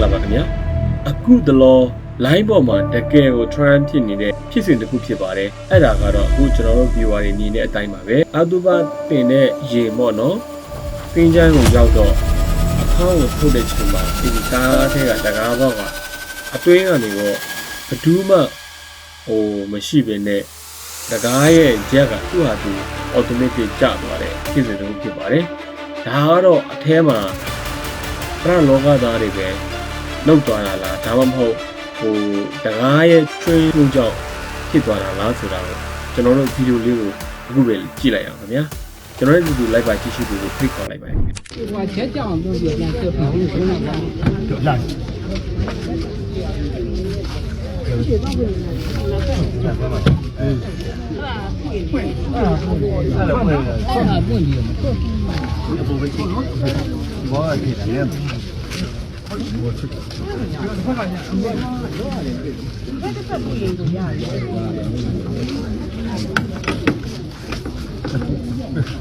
္ဂလာပါခင်ဗျာအခုတလော line ပေါ်မှာတကယ်ကို trend ဖြစ်နေတဲ့ဖြစ်စဉ်တစ်ခုဖြစ်ပါတယ်အဲ့ဒါကတော့အခုကျွန်တော်တို့ viewer တွေမြင်တဲ့အတိုင်းပါပဲအတူပါတင်တဲ့ရေမော့နော်သင်္ချမ်းကိုရောက်တော့အဖောင်းကိုထုတ်တဲ့ချိန်မှာဒီကားထဲကတကားဘောက်ကအတွင်းကနေတော့ဘဒူးမှဟိုမရှိဘဲနဲ့တကားရဲ့ဂျက်ကသူ့ဟာသူ automatic ကျသွားတဲ့ဖြစ်စဉ်တစ်ခုဖြစ်ပါတယ်ဒါကတော့အထဲမှာပရလောကသားတွေပဲ လှုပ်သွားတာလားဒါမှမဟုတ်ဟိုတကားရဲ့ train မှုကြောင့်ဖြစ်သွားတာလားဆိုတာကိုကျွန်တော်တို့ဗီဒီယိုလေးကိုအခုပဲကြည့်လိုက်အောင်ခင်ဗျာကျွန်တော်တို့ဒီလို live ပါကြည့်ရှုဖို့ဖိတ်ခေါ်လိုက်ပါတယ်ဒီမှာချက်ကြောင်လို့ပြောပြန်ချက်ပြောလို့ပြောတာတော့လာဟုတ်ကဲ့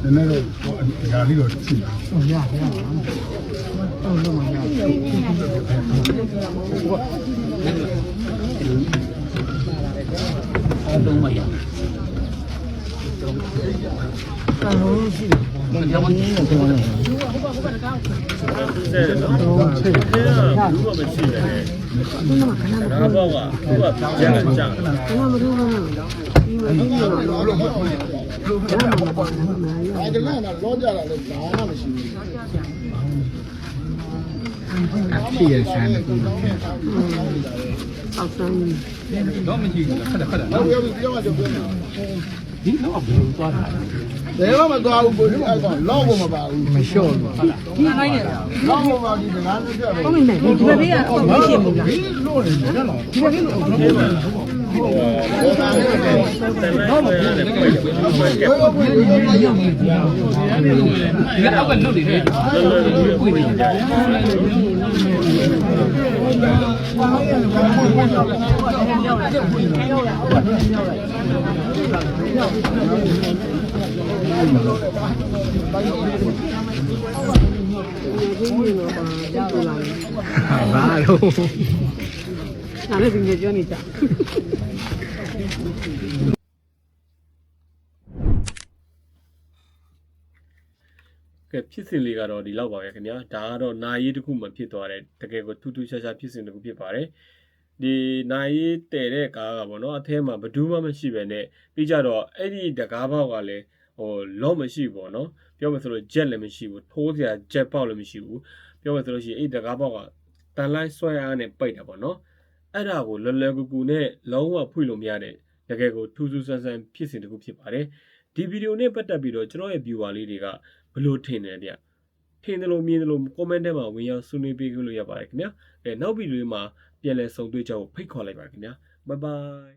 နည်းနည်းတော့ဒါလေးတော့ရှိတာဟုတ်ရပါဘူးဟုတ်လို့မရဘူးအားလုံးမရဘူး တော့မရှိဘူးခက်တယ်ခက်တယ်တော့ပြောပြီးပြောမှကြောက်ပြောမှာဒီတော့ဘယ်လိုသွားတာ ဘယ်မှမသွားဘူးကိုလူအဲ့ကောင်လောက်ဖို့မပါဘူးမလျှော့ဘူးဟုတ်လားဒီခိုင်းနေတာလောက်ဖို့ပါဒီကလားနဲ့ပြတယ်ဟုတ်မယ်ဒီဘက်ဘေးကတော့မရှိဘူးလားဒီလိုနေတယ်နော်ဒီဘက်ဘေးကတော့ဟုတ်ပါဘူးဒီကအဝတ်လွတ်နေတယ်။ဘယ်လိုလဲ။ ဘာလို့နားလည်းပြင်ကြွနေကြ ကဲဖြစ်စဉ်လေးကတော့ဒီလောက်ပါပဲခင်ဗျာဒါကတော့နာရီတစ်ခုမှဖြစ်သွားတယ်တကယ်ကိုထူးထူးခြားခြားဖြစ်စဉ်တစ်ခုဖြစ်ပါတယ်ဒီနာရီတဲတဲ့ကားကပေါ့နော်အထဲမှာဘယ်သူမှမရှိပဲနဲ့ပြီးကြတော့အဲ့ဒီတကားပေါက်ကလည်းဟိုလော့မရှိဘူးပေါ့နော်ပြောမယ်ဆိုလို့ jet လည်းမရှိဘူးထိုးစရာ jet ပေါက်လည်းမရှိဘူးပြောမယ်ဆိုလို့ရှိရင်အဲ့ဒီတကားပေါက်ကတန်လိုက်ဆွဲအားနဲ့ပိတ်တာပေါ့နော်အဲ့ဒါကိုလွယ်လွယ်ကူကူနဲ့လုံးဝဖွင့်လို့မရတဲ့တကယ်ကိုထူးထူးဆန်းဆန်းဖြစ်စဉ်တစ်ခုဖြစ်ပါတယ် ဒီဗီဒီယိုနဲ့ပတ်သက်ပြီးတော့ကျွန်တော်ရဲ့ viewer လေးတွေကဘယ်လိုထင်တယ်ဗျထင်တယ်လို့မြင်တယ်လို့ comment ထဲမှာဝင်ရောက်ဆွေးနွေးပေးလို့ရပါတယ်ခင်ဗျာအဲနောက်ဗီဒီယိုမှာပြန်လည်ဆုံတွေ့ကြဖို့ဖိတ်ခေါ်လိုက်ပါခင်ဗျာ bye bye